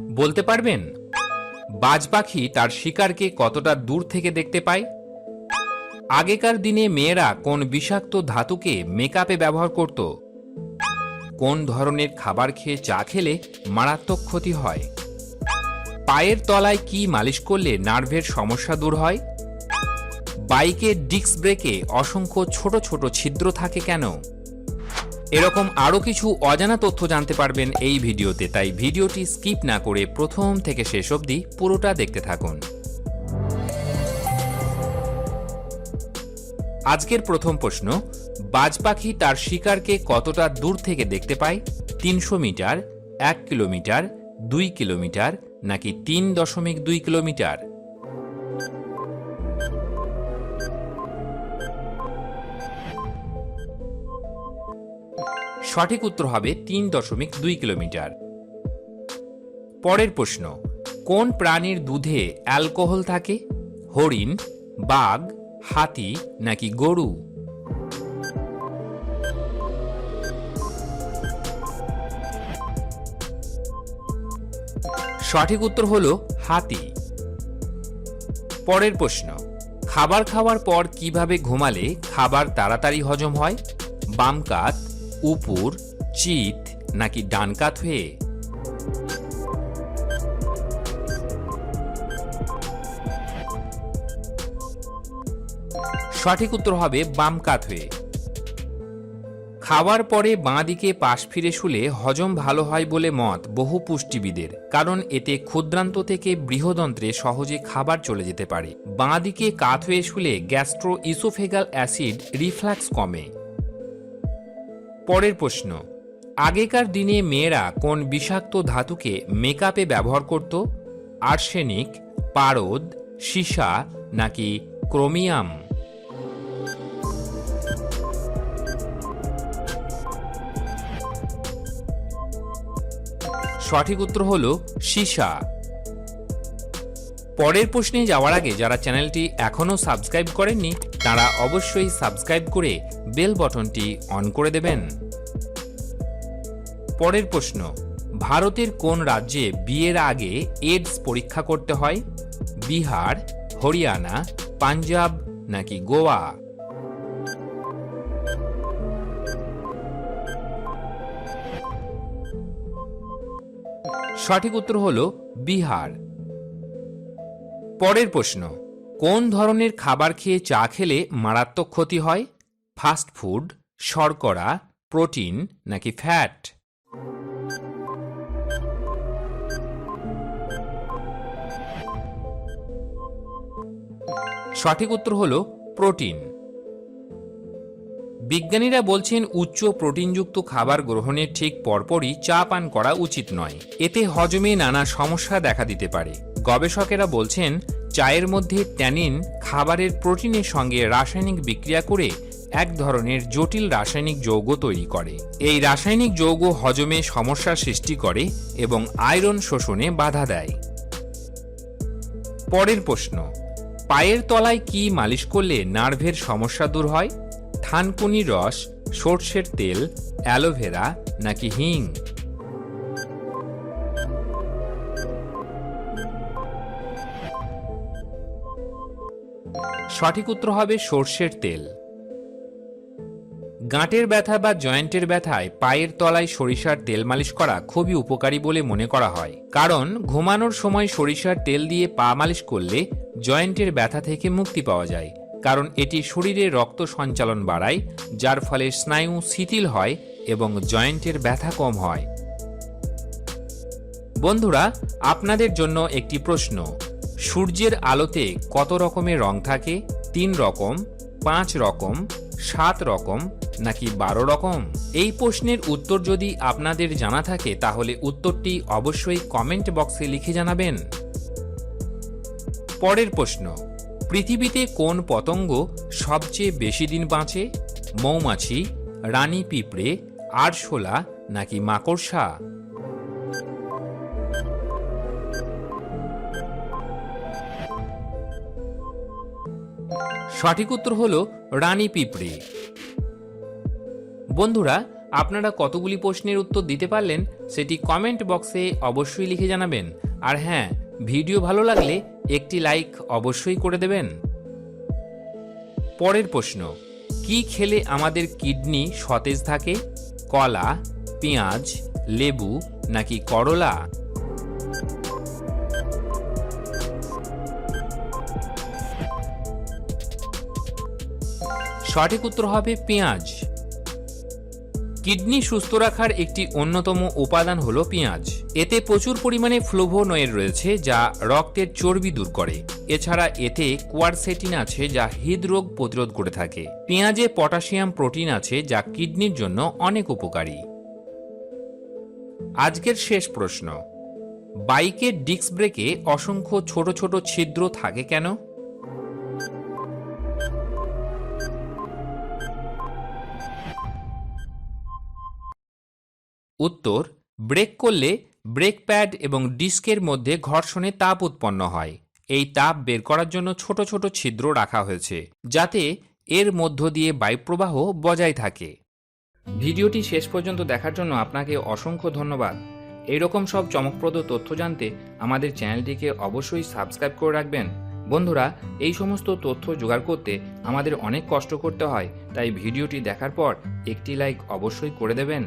বলতে পারবেন? বাজ পাখি তার শিকারকে কতটা দূর থেকে দেখতে পায়? আগেকার দিনে মেয়েরা কোন বিষাক্ত ধাতুকে মেকআপে ব্যবহার করত? কোন ধরনের খাবার খেয়ে চা খেলে মারাত্মক ক্ষতি হয়? পায়ের তলায় কি মালিশ করলে নার্ভের সমস্যা দূর হয়? বাইকের ডিস্ক ব্রেকে অসংখ্য ছোট ছোট ছিদ্র থাকে কেন? এরকম আরও কিছু অজানা তথ্য জানতে পারবেন এই ভিডিওতে, তাই ভিডিওটি স্কিপ না করে প্রথম থেকে শেষ অবধি পুরোটা দেখতে থাকুন। আজকের প্রথম প্রশ্ন, বাজ পাখি তার শিকারকে কতটা দূর থেকে দেখতে পায়? তিনশো মিটার, এক কিলোমিটার, দুই কিলোমিটার, নাকি তিন দশমিক দুই কিলোমিটার? সঠিক উত্তর হবে তিন দশমিক দুই কিলোমিটার। পরের প্রশ্ন, কোন প্রাণীর দুধে অ্যালকোহল থাকে? হরিণ, বাঘ, হাতি নাকি গরু? সঠিক উত্তর হল হাতি। পরের প্রশ্ন, খাবার খাওয়ার পর কীভাবে ঘুমালে খাবার তাড়াতাড়ি হজম হয়? বাম কাত উপুর, চিত নাকি ডান কাত হয়ে? সঠিক উত্তর হবে বাম কাত হয়ে। খাওয়ার পরে বাঁ দিকে পাশ ফিরে শুলে হজম ভালো হয় বলে মত বহু পুষ্টিবিদের, কারণ এতে ক্ষুদ্রান্ত থেকে বৃহদন্ত্রে সহজে খাবার চলে যেতে পারে। বাঁ দিকে কাত হয়ে শুলে গ্যাস্ট্রো ইসোফেগাল অ্যাসিড রিফ্লাক্স কমে। পরের প্রশ্ন, আগেকার দিনে মেয়েরা কোন বিষাক্ত ধাতুকে মেকআপে ব্যবহার করত? আর্সেনিক, পারদ, সীসা, নাকি ক্রোমিয়াম? সঠিক উত্তর হল সীসা। পরের প্রশ্নে যাওয়ার আগে যারা চ্যানেলটি এখনও সাবস্ক্রাইব করেননি তারা অবশ্যই সাবস্ক্রাইব করে বেল বটনটি অন করে দেবেন। পরের প্রশ্ন, ভারতের কোন রাজ্যে বিয়ের আগে এইডস পরীক্ষা করতে হয়? বিহার, হরিয়ানা, পাঞ্জাব নাকি গোয়া? সঠিক উত্তর হল বিহার। পরের প্রশ্ন কোন ধরনের খাবার খেয়ে চা খেলে মারাত্মক ক্ষতি হয়? ফাস্ট ফুড শর্করা, প্রোটিন নাকি ফ্যাট সঠিক উত্তর হল প্রোটিন। বিজ্ঞানীরা বলছেন উচ্চ প্রোটিনযুক্ত খাবার গ্রহণের ঠিক পরপরই চা পান করা উচিত নয়। এতে হজমে নানা সমস্যা দেখা দিতে পারে। গবেষকেরা বলছেন চায়ের মধ্যে ট্যানিন খাবারের প্রোটিনের সঙ্গে রাসায়নিক বিক্রিয়া করে এক ধরনের জটিল রাসায়নিক যৌগ তৈরি করে। এই রাসায়নিক যৌগ হজমে সমস্যার সৃষ্টি করে এবং আয়রন শোষণে বাধা দেয়। পরের প্রশ্ন, পায়ের তলায় কি মালিশ করলে নার্ভের সমস্যা দূর হয়? থানকুনি রস, সর্ষের তেল, অ্যালোভেরা নাকি হিং? সঠিক উত্তর হবে সর্ষের তেল। গাঁটের ব্যথা বা জয়েন্টের ব্যথায় পায়ের তলায় সরিষার তেল মালিশ করা খুবই উপকারী বলে মনে করা হয়। কারণ, ঘুমানোর সময় সরিষার তেল দিয়ে পা মালিশ করলে জয়েন্টের ব্যথা থেকে মুক্তি পাওয়া যায়। কারণ, এটি শরীরে রক্ত সঞ্চালন বাড়ায়, যার ফলে স্নায়ু শিথিল হয় এবং জয়েন্টের ব্যথা কম হয়। বন্ধুরা, আপনাদের জন্য একটি প্রশ্ন। সূর্যের আলোতে কত রকমের রং থাকে? তিন রকম, পাঁচ রকম, সাত রকম, নাকি বারো রকম? এই প্রশ্নের উত্তর যদি আপনাদের জানা থাকে, তাহলে উত্তরটি অবশ্যই কমেন্ট বক্সে লিখে জানাবেন। পরের প্রশ্ন, পৃথিবীতে কোন পতঙ্গ সবচেয়ে বেশি দিন বাঁচে? মৌমাছি, রানী পিঁপড়ে, আরশোলা, নাকি মাকড়সা? সঠিক উত্তর হল রানী পিঁপড়ে। বন্ধুরা, আপনারা কতগুলি প্রশ্নের উত্তর দিতে পারলেন সেটি কমেন্ট বক্সে অবশ্যই লিখে জানাবেন। আর হ্যাঁ ভিডিও ভালো লাগলে একটি লাইক অবশ্যই করে দেবেন। পরের প্রশ্ন, কি খেলে আমাদের কিডনি সতেজ থাকে? কলা, পেঁয়াজ, লেবু নাকি করলা? সঠিক উত্তর হবে পেঁয়াজ। কিডনি সুস্থ রাখার একটি অন্যতম উপাদান হল পেঁয়াজ। এতে প্রচুর পরিমাণে ফ্লোভোনয়েড রয়েছে, যা রক্তের চর্বি দূর করে। এছাড়া এতে কোয়ারসেটিন আছে, যা হৃদরোগ প্রতিরোধ করে থাকে। পেঁয়াজে পটাশিয়াম প্রোটিন আছে, যা কিডনির জন্য অনেক উপকারী। আজকের শেষ প্রশ্ন। বাইকের ডিস্ক ব্রেকে অসংখ্য ছোট ছোট ছিদ্র থাকে কেন? উত্তর, ব্রেক করলে ব্রেক প্যাড এবং ডিস্কের মধ্যে ঘর্ষণে তাপ উৎপন্ন হয়। এই তাপ বের করার জন্য ছোট ছোট ছিদ্র রাখা হয়েছে, যাতে এর মধ্য দিয়ে বায়ুপ্রবাহ বজায় থাকে। ভিডিওটি শেষ পর্যন্ত দেখার জন্য আপনাকে অসংখ্য ধন্যবাদ। এইরকম সব চমকপ্রদ তথ্য জানতে আমাদের চ্যানেলটিকে অবশ্যই সাবস্ক্রাইব করে রাখবেন। বন্ধুরা, এই সমস্ত তথ্য জোগাড় করতে আমাদের অনেক কষ্ট করতে হয়, তাই ভিডিওটি দেখার পর একটি লাইক অবশ্যই করে দেবেন।